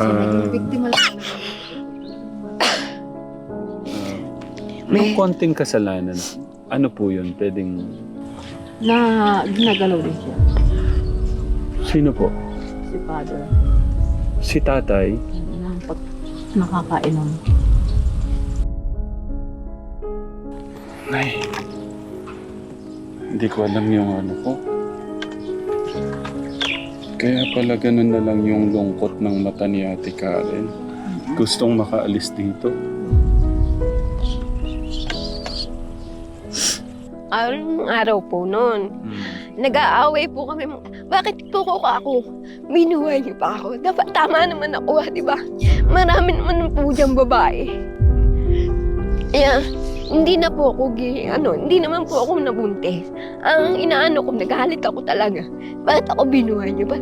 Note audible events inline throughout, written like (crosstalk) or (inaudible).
Kasi Ah. naging biktima lang. May konting kasalanan. Ano po yun? Pwedeng... Na ginagalaw din siya. Sino po? Si father. Si tatay? Na pag nakakainom. Nay. Hindi ko alam yung ano ko. Kaya pala ganun na lang yung lungkot ng mata ni Ate Karen. Gustong makaalis dito. Anong araw po noon? Hmm. Nag-aaway po kami. Bakit po ko ako? Binuhay niyo pa ako. Dapat tama naman ako, di ba? Marami naman po diyang babae. Kaya, hindi na po ako, gi- ano, hindi naman po ako nabuntis. Ang inaano ko, nagalit ako talaga. Bakit ako binuhay niyo ba?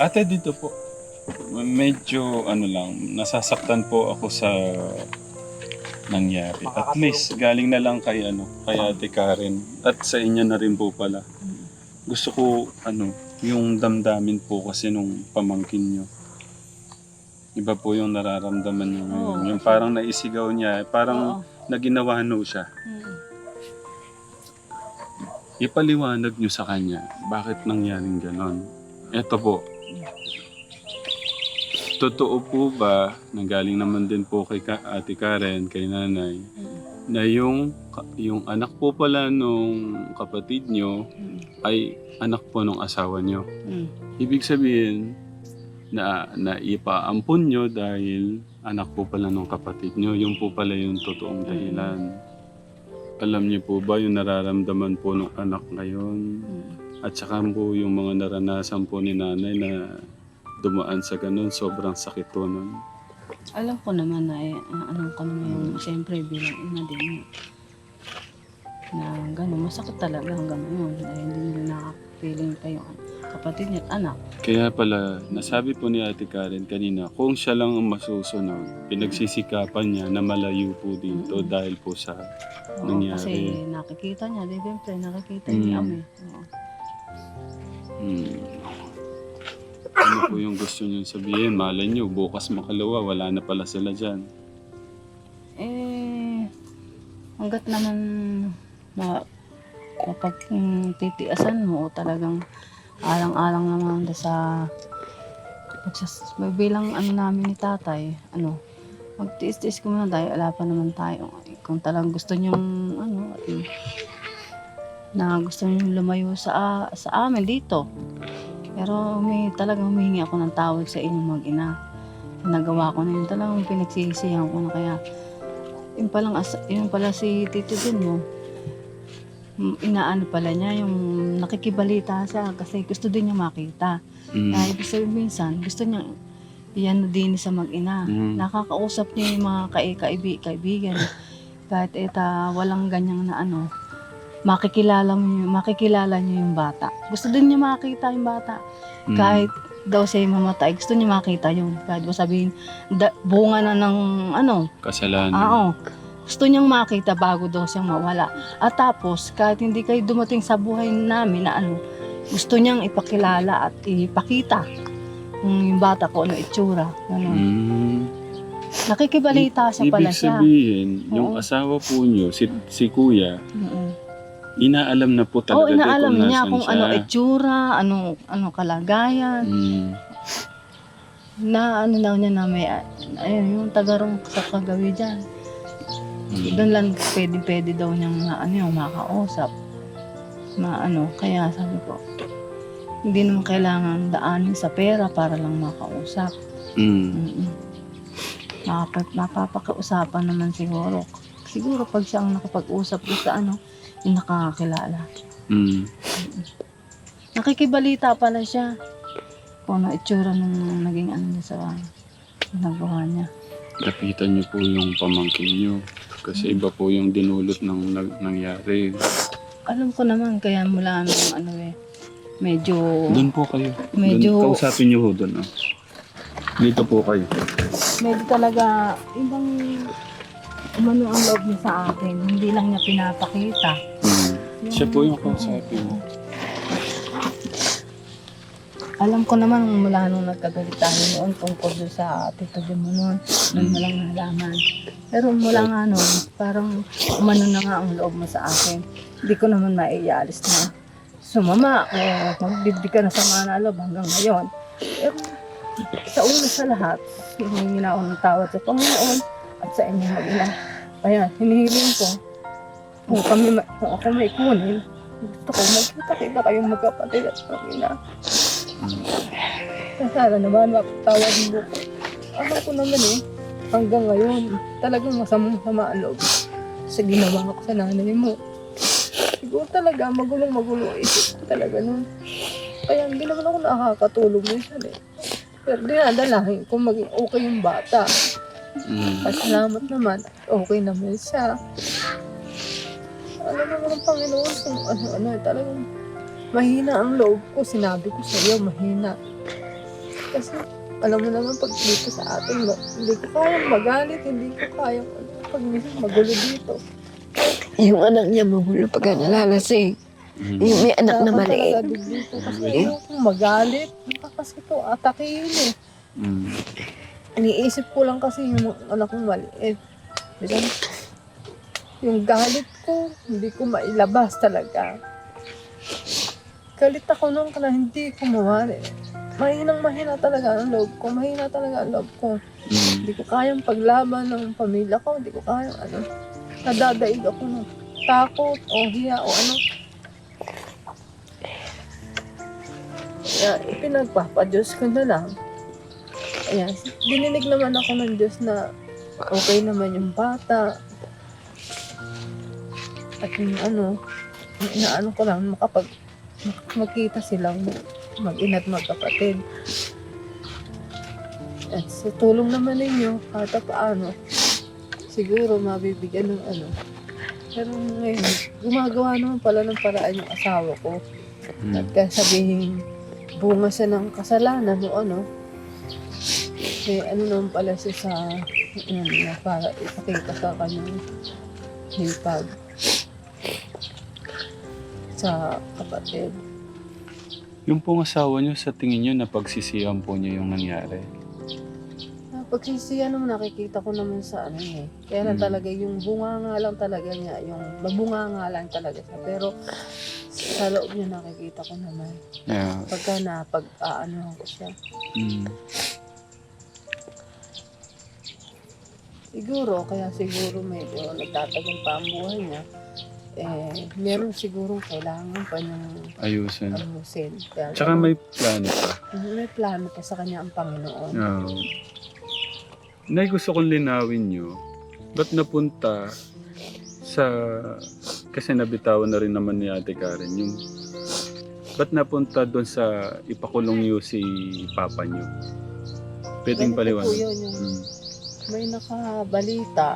Ate, dito po. Medyo ano lang, nasasaktan po ako sa nangyari. At least galing na lang kay ano, kay Ate Karen at sa inyo na rin po pala. Gusto ko ano, yung damdamin po kasi nung pamangkin nyo. Iba po yung nararamdaman niyo ngayon. Yung parang naisigaw niya, parang Oo. naginawa no siya. Mm. Ipaliwanag niyo sa kanya bakit nangyaring ganon. Ito po. Totoo po ba, nanggaling naman din po kay Ka- Ate Karen, kay nanay, Mm. na yung, yung anak po pala nung kapatid nyo Mm. ay anak po nung asawa nyo. Mm. Ibig sabihin, na naipaampun nyo dahil anak po pala nung kapatid nyo. Yung po pala yung totoong dahilan. Alam niyo po ba yung nararamdaman po ng anak ngayon? At saka po yung mga naranasan po ni nanay na dumaan sa ganun, sobrang sakit po nun. Alam ko naman na eh, alam ko naman yung siyempre bilang ina din na gano'n, masakit talaga hanggang ngayon dahil hindi nila nakakapiling pa yung kapatid niya at anak. Kaya pala, nasabi po ni Ate Karen kanina, kung siya lang ang masusunod, pinagsisikapan niya na malayo po dito Mm. dahil po sa Oo, Nangyari. Kasi nakikita niya, di ba, pre, nakikita Mm. niya kami. Oo. Hmm. Ano po yung gusto niyo sabihin? Malay niyo, bukas makalawa, wala na pala sila dyan. Eh, hanggat naman ma, kapag mm, titiasan mo talagang alang-alang naman sa pagsas, bilang ano namin ni tatay, ano, magtiis-tiis ko muna tayo, wala pa naman tayo. Kung talagang gusto niyong, ano, eh, na gusto niyong lumayo sa, sa amin dito. Pero may talagang humingi ako ng tawag sa inyong mag-ina. Nagawa ko na yun. Talagang pinagsisihan ko na kaya yun palang yun pala si Tito din mo. Mm, Inaano pala niya, yung nakikibalita siya kasi gusto din niya makita. Hmm. Kaya ibig sabihin minsan, gusto niya iyan din sa mag-ina. Mm. Nakakausap niya yung mga kaibi kaibigan. (laughs) Kahit eta walang ganyang na ano, makikilala yung, makikilala niyo yung bata. Gusto din niya makita yung bata. Hmm. Kahit daw siya mamatay, gusto niya makita yun. Kahit ba sabihin, da, bunga na ng ano, Kasalanan. Oo. Gusto niyang makita bago daw siyang mawala. At tapos, kahit hindi kayo dumating sa buhay namin na ano, gusto niyang ipakilala at ipakita kung yung bata ko ano itsura. Ganun. Hmm. Nakikibalita siya pala Ibig siya. sabihin, yung Oo. asawa po niyo, si, si kuya, Mm-mm. Inaalam na po Oo, talaga inaalam kung niya nasan kung siya. ano itsura, ano, ano kalagayan. Hmm. Na ano daw niya na may, ayun, yung tagarong sa kagawi dyan. Hmm. Doon lang pwede-pwede daw niyang na, ano yung makausap. Na ano, kaya sabi ko, hindi naman kailangan daanin sa pera para lang makausap. Hmm. Mm-mm. Mapap naman siguro. Siguro pag siya ang nakapag-usap sa ano, nakakakilala. Hmm. Nakikibalita pala siya. Kung ano itsura nung naging ano niya sa nagawa niya. Lapitan niyo po yung pamangkin niyo. Kasi iba po yung dinulot ng nag- nangyari. Alam ko naman, kaya mula nung ano eh, medyo, Doon po kayo. Medyo- Doon, kausapin niyo ho doon. Ah. Dito po kayo. medyo talaga, ibang, umano ang loob niya sa akin. Hindi lang niya pinapakita. Mm. Siya po yung kausapin mo. Alam ko naman mula nung nagkagalit tayo noon tungkol doon sa tito mo noon. Doon mo lang nalaman. Pero mula nga noon, parang umano na nga ang loob mo sa akin. Hindi ko naman maialis na sumama. Eh, magbibig ka na sa mga loob hanggang ngayon. Pero sa una sa lahat, hinihingi na ako ng tawad sa Panginoon at sa inyo mag-ina. Kaya hinihiling ko, kung kami, kung ako may kunin, gusto ko magkita-kita kayong magkapatid at pangina. Sana naman mapatawad mo ko. Alam ko naman eh, hanggang ngayon, talagang masamang-sama ang loob sa ginawa ko sa nanay mo. Siguro talaga, magulong-magulo isip ko talaga nun. Kaya hindi naman ako nakakatulog minsan eh. Pero dinadalahin kung maging okay yung bata. Mm. At salamat naman, okay naman siya. Alam naman ng Panginoon kung ano-ano, eh, talagang mahina ang loob ko. Sinabi ko sa iyo, mahina. Kasi alam mo naman pag dito sa atin, ma- hindi ko kayang magalit, hindi ko kayang ano, pag minsan magulo dito. Yung anak niya magulo pag nalalasing. Mm. Yung may anak na Dapat maliit. talaga dito kasi ayokong magalit. Baka kasi ito, atakihin eh. Mm. Iniisip ko lang kasi yung anak kong maliit. Bisan, yung galit ko, hindi ko mailabas talaga. Galit ako nung na hindi ko mawari. Mahinang mahina talaga ang loob ko. Mahina talaga ang loob ko. Mm. Hindi ko kayang paglaban ng pamilya ko. Hindi ko kayang ano. Nadadaig ako ng takot o hiya o ano. Kaya ipinagpapadyos ko na lang. Ayan, dininig naman ako ng Diyos na okay naman yung bata. At yung ano, yung inaano ko lang, makapag mak- magkita silang mag-ina't magkapatid. At sa tulong naman ninyo, kahit pa paano, siguro mabibigyan ng ano. Pero ngayon, gumagawa naman pala ng paraan yung asawa ko. At Mm. kaya sabihin, bunga siya ng kasalanan o ano. Eh, ano naman pala siya sa, ano, para ipakita sa kanyang hipag sa kapatid. Yung pong asawa niyo, sa tingin niyo, napagsisihan po niya yung nangyari. Ah, Pagsisiya naman nakikita ko naman sa ano eh. Kaya lang Mm. talaga yung bunga nga lang talaga niya, yung babunga nga lang talaga siya. Pero sa loob niya nakikita ko naman. Yeah. Pagka na pag-aano ko siya. Mm. Siguro, kaya siguro medyo nagtatagal pa ang buhay niya. Eh, meron siguro kailangan pa niyang Ayusin. ayusin. Kaya Tsaka may plano pa. may plano pa sa kanya ang Panginoon. Oo. Nay, gusto kong linawin nyo. Ba't napunta sa... Kasi nabitawan na rin naman ni Ate Karen yung... Ba't napunta doon sa ipakulong niyo si Papa niyo? Pwedeng Ganito po paliwanag. yun, yung Mm. may nakabalita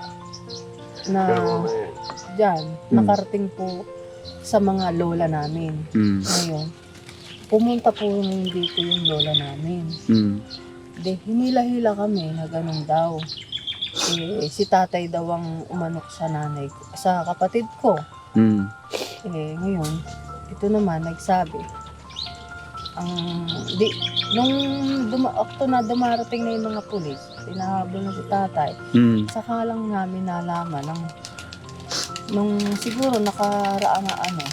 na dyan, Hmm. nakarating po sa mga lola namin. Mm. Ngayon, pumunta po ngayon dito yung lola namin. Mm. De, hinila-hila kami na ganun daw. Eh, si tatay daw ang umanok sa nanay, sa kapatid ko. Mm. Eh, ngayon, ito naman, nagsabi. Ang, di, nung duma, okto na dumarating na yung mga pulis, pinahabol na si tatay, Mm. saka lang namin nalaman ng, nung siguro nakaraan na ano,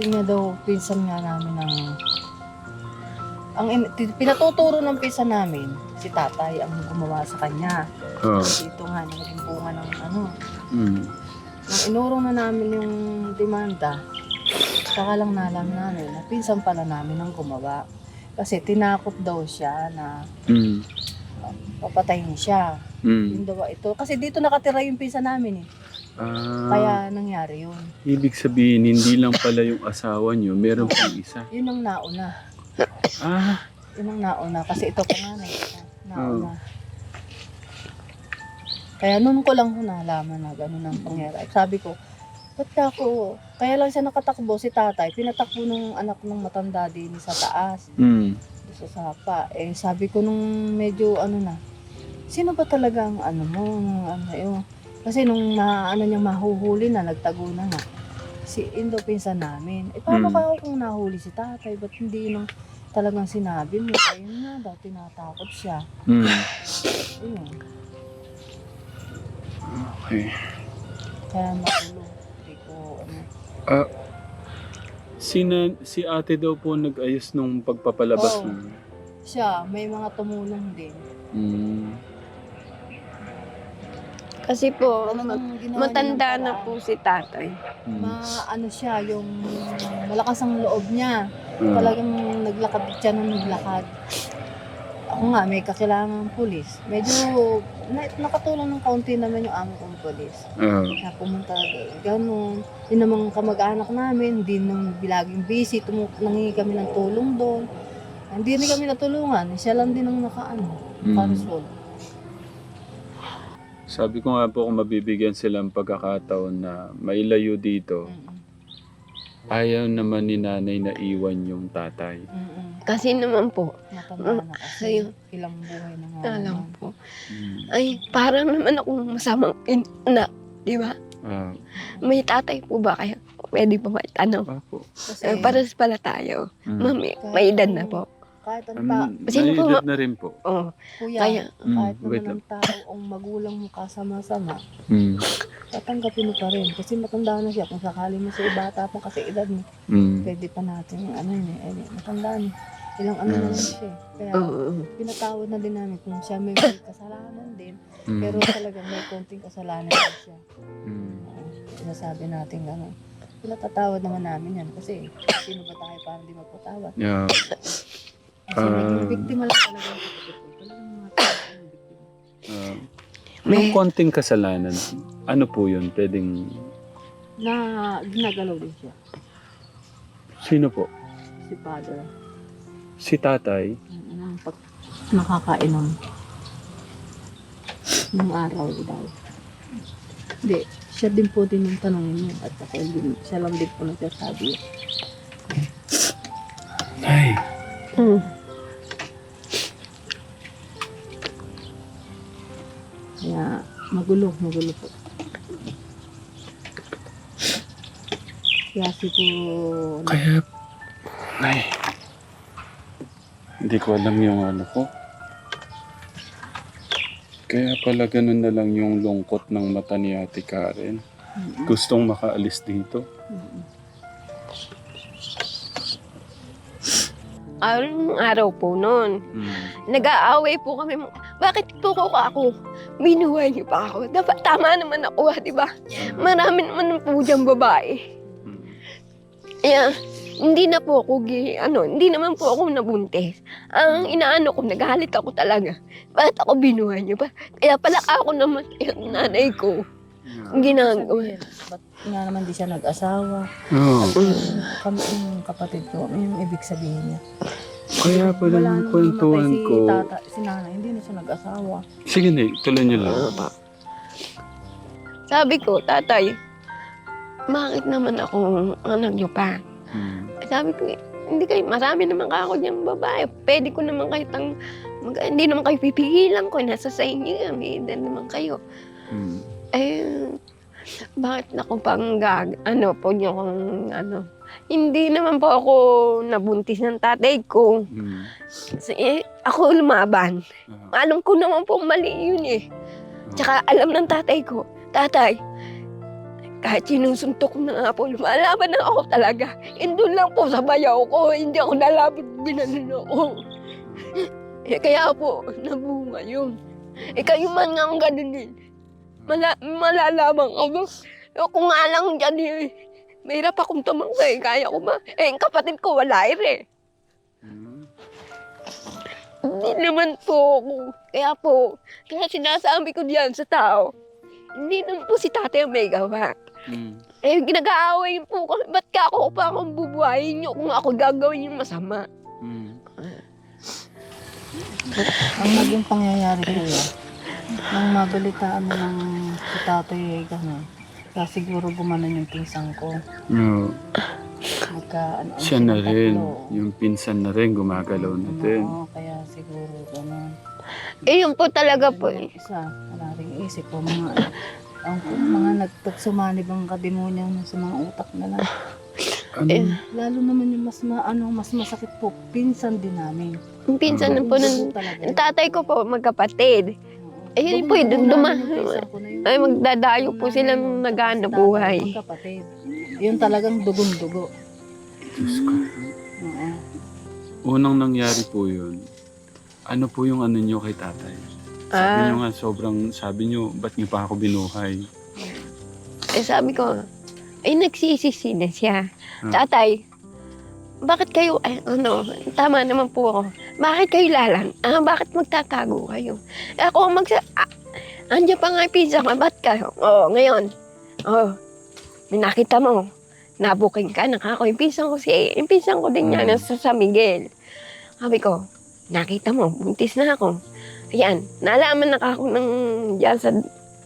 nga daw, pinsan nga namin ng, ang pinatuturo ng pinsan namin, si tatay ang gumawa sa kanya. Oh. Dito nga, naging bunga ng ano, Mm. Nung inurong na namin yung demanda, saka lang nalaman namin na pinsan pala namin ang gumawa. Kasi tinakot daw siya na Mm. Papatayin siya. Mm. Yung daw ito. Kasi dito nakatira yung pinsan namin eh. Ah, Kaya nangyari yun. ibig sabihin, hindi lang pala yung asawa niyo, meron pang isa. Yun ang nauna. Ah, Yun ang nauna. Kasi ito panganay. Nauna. Kaya noon ko lang ho nalaman na gano'n ang pangyari. Sabi ko, ba't ka ako? Kaya lang siya nakatakbo si tatay. Pinatakbo ng anak ng matanda din sa taas. mm. sa sapa. Eh, sabi ko nung medyo ano na, sino ba talaga ang ano mo, ang ano yun, Kasi nung na, ano niyang mahuhuli na, nagtago na nga. Si Indo pinsan namin. Eh paano Mm. kaya kung nahuli si tatay? Ba't hindi nung talagang sinabi mo? Ayun nga daw, tinatakot siya. Mm. Ayun. Okay. Kaya magulo. Hindi ko, ano. Ah, si, na- si ate daw po nag-ayos nung pagpapalabas Oo. ng... Siya, may mga tumulong din. Mm. Kasi po, ginawa niya matanda ng na paraan. po si tatay. Mm. Ma, ano siya, yung malakas ang loob niya. Ah. Talagang naglakad siya nung naglakad. Ako nga, may kakilangan pulis. Medyo na, nakatulong ng kaunti naman yung amo kong pulis. Ah. Na pumunta ganun. Yun namang kamag-anak namin, hindi nung bilaging busy, tumu- nangingi kami ng tulong doon. Hindi rin kami natulungan. Siya lang din ang nakaano, Mm. nakaresolve. Sabi ko nga po kung mabibigyan silang pagkakataon na mailayo dito, ayaw naman ni nanay na iwan yung tatay. Kasi naman po, Matanda na kasi. Ayun. Ilang buhay na nga. alam naman. po, Mm. ay parang naman akong masamang ina, di ba? Ah, May tatay po ba kaya? Pwede pa ba itanong? apo. Kasi, Eh, pares pala tayo. Mm. Mami, may edad na po. Kahit ang Um, ta- Sino po na rin po. Oh, kuya, kaya, Mm, kahit wait naman ang tao ang magulang mo kasama-sama, Mm. tatanggapin mo pa rin. Kasi matanda na siya. Kung sakali mo siya bata pa kasi edad mo, Mm. pwede pa natin yung ano yun eh. eh, Matanda na. Ilang ano na lang siya. eh. Kaya oo. pinatawad na din namin kung siya may, kasalanan din. Mm. Pero talagang may konting kasalanan din siya. Mm. Oo, Sinasabi natin gano'n. Pinatatawad naman namin yan kasi sino ba tayo para di magpatawad? Yeah. Kasi Ah. biktima lang talaga yung. Ah, May, konting kasalanan, ano po yun? Pwedeng... Na ginagalaw din siya. Sino po? Si father. Si tatay? Ang pag nakakainom. Nung araw daw. Hindi, siya din po din yung tanongin niya. At ako din, siya lang din po nagsasabi. Magulo, magulo po. Kaya si po, Kaya... Ay. Hindi ko alam yung ano ko. Kaya pala ganun na lang yung lungkot ng mata ni Ate Karen. Mm, Gustong makaalis dito. mm, Anong araw po noon, Mm. nag-aaway po kami. Bakit po ko ako? Binuhay niyo pa ako. Dapat tama naman ako, ah, di ba? Marami naman po diyang babae. Mm. Kaya, hindi na po ako, gi, ano, hindi naman po ako nabuntis. Ang inaano ko, nagalit ako talaga. Bakit ako binuhay niyo pa? Kaya pala ako naman, yung nanay ko, ang ginagawa. Ba't nga naman di siya nag-asawa? Oo. Kami yung kapatid ko, yung ibig sabihin niya? Kaya pala Wala yung nung kwentuhan namatay si ko. Tata, si nanay, hindi na siya nag-asawa. Sige na, tuloy niyo lang. Sabi ko, tatay, bakit naman ako anak niyo pa? Mm. Sabi ko, hindi kayo, marami naman ka ako niyang babae. Pwede ko naman kayo tang, mag, hindi naman kayo pipigilan ko. Nasa sa inyo yan, may edad naman kayo. Mm. Eh, bakit ako pang gag, ano po niyo kung ano. Hindi naman po ako nabuntis ng tatay ko. Mm. Kasi eh, ako lumaban. Ah. Alam ko naman po mali yun eh. Tsaka alam ng tatay ko, tatay, kahit sinusuntok na nga po, lumalaban na ako talaga. Indun lang po sa bayaw ko, hindi ako nalapit, binanan ako. Eh, kaya po, nabunga yun. Eh, kayo man nga ang ganun din. Mala, malalaman ka ba? Eh, kung nga lang dyan eh, mahirap akong tumangkay, kaya ko ba? Eh, ang kapatid ko wala eh. Mm. Hindi naman po ako. Kaya po, kaya sinasabi ko diyan sa tao, hindi naman po si tatay ang may gawa. Mm. Eh, ginag-aaway po kami. Ba't ka ako pa akong bubuhayin niyo kung ako gagawin yung masama? Mm. Ang naging pangyayari ko nang mabalitaan mo ng si tatay eh, gano'n, kaya siguro gumanon yung pinsang ko. No. Magka, ano, ano Siya na rin. tatlo. Yung pinsan na rin, gumagalaw na din. Oo, kaya siguro gano'n. Eh, yun po talaga po Yung eh. isa, wala rin isip ko mga Ang mga nagtagsumanib ang kademonyo na sa mga utak nila. Ano? Eh, Lalo naman yung mas ma, ano, mas masakit po, pinsan din namin. yung pinsan na po ng Talaga. tatay ko po, magkapatid. Oo. Ayun po, duma-. Ay, magdadayo po Yung sila nanay ng mo, nagana tapos buhay. magkapatid. Yun talagang dugong-dugo. Diyos ko. Oo. Unang nangyari po yun, ano po yung ano nyo kay tatay? Sabi Ah. nyo nga, sobrang, sabi nyo, ba't nyo pa ako binuhay? Eh, sabi ko, ay, nagsisisi na siya. Hmm. Tatay, bakit kayo, ay, ano, tama naman po ako. Bakit kayo lalan? Ah, bakit magtatago kayo? Eh, ako magsa... Ah, andiyan pa nga yung pizza ko, ba't kayo? Oo, ngayon. Oo, may nakita mo. Nabuking ka, nakako. Yung pinsan ko si, yung pinsan ko din yan, Hmm. nasa San Miguel. Sabi ko, nakita mo, buntis na ako. Ayan, nalaman na ako ng diyan sa...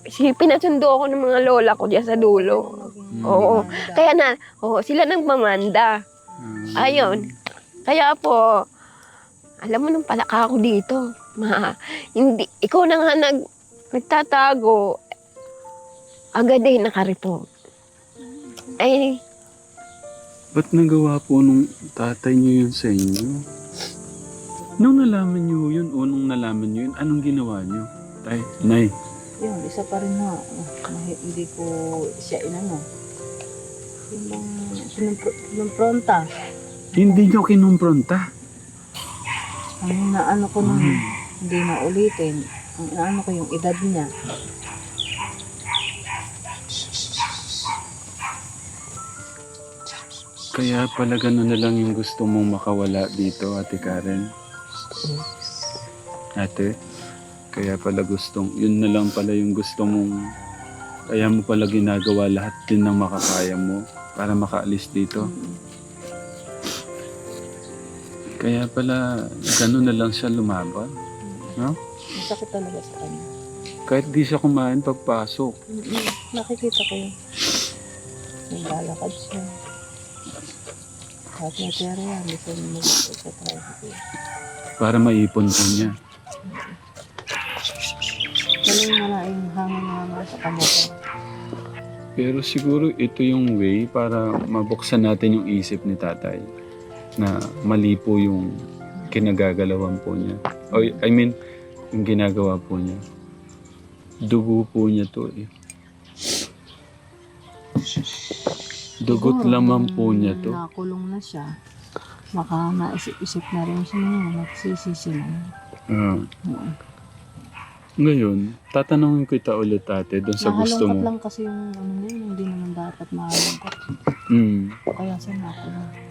Si, pinasundo ako ng mga lola ko diyan sa dulo. Hmm. Oo. Kaya na, oo, sila nang mamanda. Ah. Ayun. Kaya po, alam mo nung palaka ako dito. Ma, hindi, ikaw na nga nag, nagtatago. Agad eh, nakareport. Ay, Ba't nagawa po nung tatay nyo yun sa inyo? Nung nalaman nyo yun, o nung nalaman nyo yun, anong ginawa nyo? Tay, nay, Yun, isa pa rin na, hindi ko siya inano. Yung bang pinumpr- pinumpronta. hindi nyo kinumpronta. Ang naano ko nung hindi na ulitin. Ang naano ko yung edad niya. Kaya pala gano'n na lang yung gusto mong makawala dito, Ate Karen. Ate, kaya pala gustong, yun na lang pala yung gusto mong, kaya mo pala ginagawa lahat din ng makakaya mo para makaalis dito. Mm. Kaya pala, gano'n na lang siya lumaban. No? Masakit talaga sa kanya. Kahit di siya kumain pagpasok. Mm-mm. Nakikita ko yun. Naglalakad siya. Kahit may pera yan, gusto niya mag-isip sa tricycle. Para maipon po niya. Galing mo na yung hangin na naman sa kamote. Pero siguro ito yung way para mabuksan natin yung isip ni tatay na mali po yung kinagagalawan po niya. O, I mean, yung ginagawa po niya. Dugo po niya to eh. Dugot Siguro, lamang nung po niya to. Nakulong na siya. Baka naisip-isip na rin siya na nagsisisi na. Ah. Oo. Ngayon, tatanungin kita ulit ate doon sa gusto mo. lang kasi yung ano na yun, hindi naman dapat mahalungkat. Mm. Kaya siya nakulong.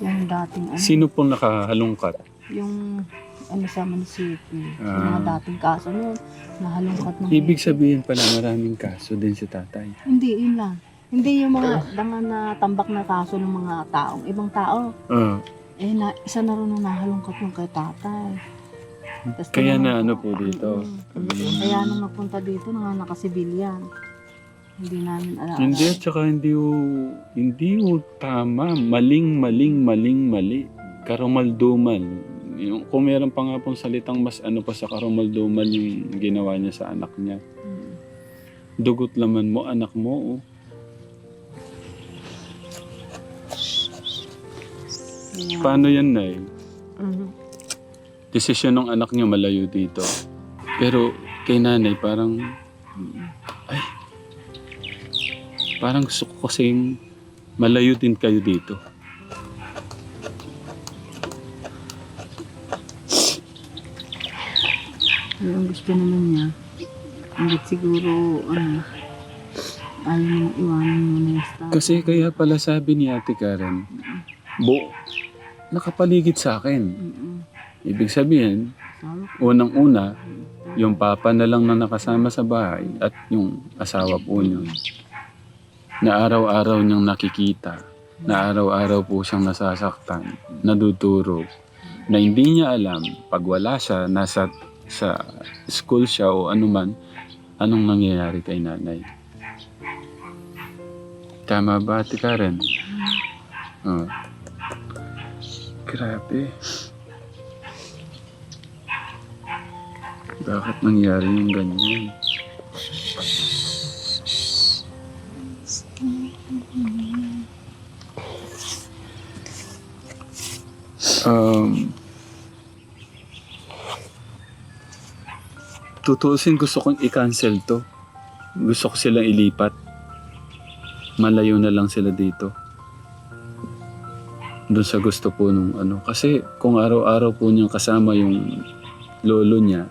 Yung dating ano, Sino pong nakahalungkat? yung ano sa munisipyo, yung Ah. mga dating kaso nun, nahalungkat ng Ibig sabihin pala maraming kaso din si tatay. Hindi, yun lang. Hindi yung mga dangan na tambak na kaso ng mga taong ibang tao. Ah. Eh, na, isa na rin nahalungkat yung kay tatay. Tas Kaya na ano po dito. Mm, mm. Kaya nung nagpunta dito, nga nakasibilyan. Hindi namin alam. Hindi at saka hindi ho, hindi ho tama. Maling, maling, maling, mali. Karumaldumal. Yung, kung meron pa nga pong salitang mas ano pa sa karumaldumal yung ginawa niya sa anak niya. Mm. Dugot laman mo, anak mo. Oh. Kaya- Paano yan, Nay? Mhm. Desisyon ng anak niya malayo dito. Pero kay nanay parang, ay, parang gusto ko kasing malayo din kayo dito. Ang gusto naman niya, hindi siguro, ano, ayaw niyang iwanan mo na yung staff. Kasi kaya pala sabi ni Ate Karen, bu, nakapaligid sa akin. Mm-mm. Ibig sabihin, Sabi unang-una, yung papa na lang na nakasama sa bahay at yung asawa po niyo. Na araw-araw niyang nakikita, na araw-araw po siyang nasasaktan, nadudurog, na hindi niya alam, pag wala siya, nasa sa school siya o anuman, anong nangyayari kay nanay. Tama ba, Ate Karen? Oh. Grabe. Bakit nangyari yung ganyan? Um, tutuusin gusto kong i-cancel to. Gusto ko silang ilipat. Malayo na lang sila dito. Doon sa gusto po nung ano. Kasi kung araw-araw po niyang kasama yung lolo niya,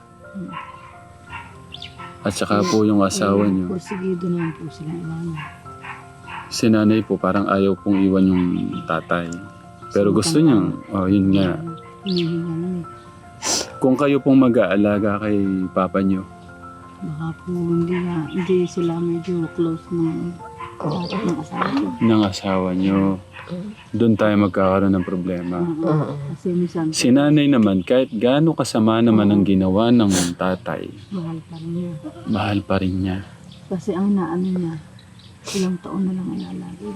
at saka po yung asawa niyo, Porsigido naman po sila iwanan. si nanay po parang ayaw pong iwan yung tatay. Pero gusto niyang, oh yun nga, eh. kung kayo pong mag-aalaga kay papa niyo, Baka po hindi, na, hindi sila medyo close ng ng asawa ko. ng asawa niyo, doon tayo magkakaroon ng problema. Oo. Kasi minsan, Si nanay naman, kahit gaano kasama naman ang ginawa ng tatay, mahal pa rin niya. mahal pa rin niya. Kasi ang naano niya, ilang taon na lang ang lalaki.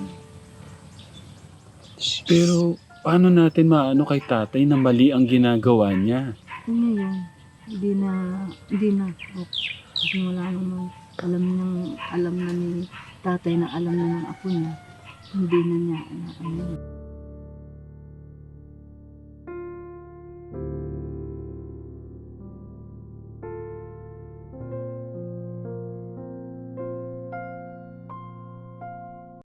Pero paano natin maano kay tatay na mali ang ginagawa niya? Ngayon, hindi na, hindi na. Kasi wala naman, alam niyang, alam na ni tatay na alam na ng apo niya, hindi na niya, ano, ano,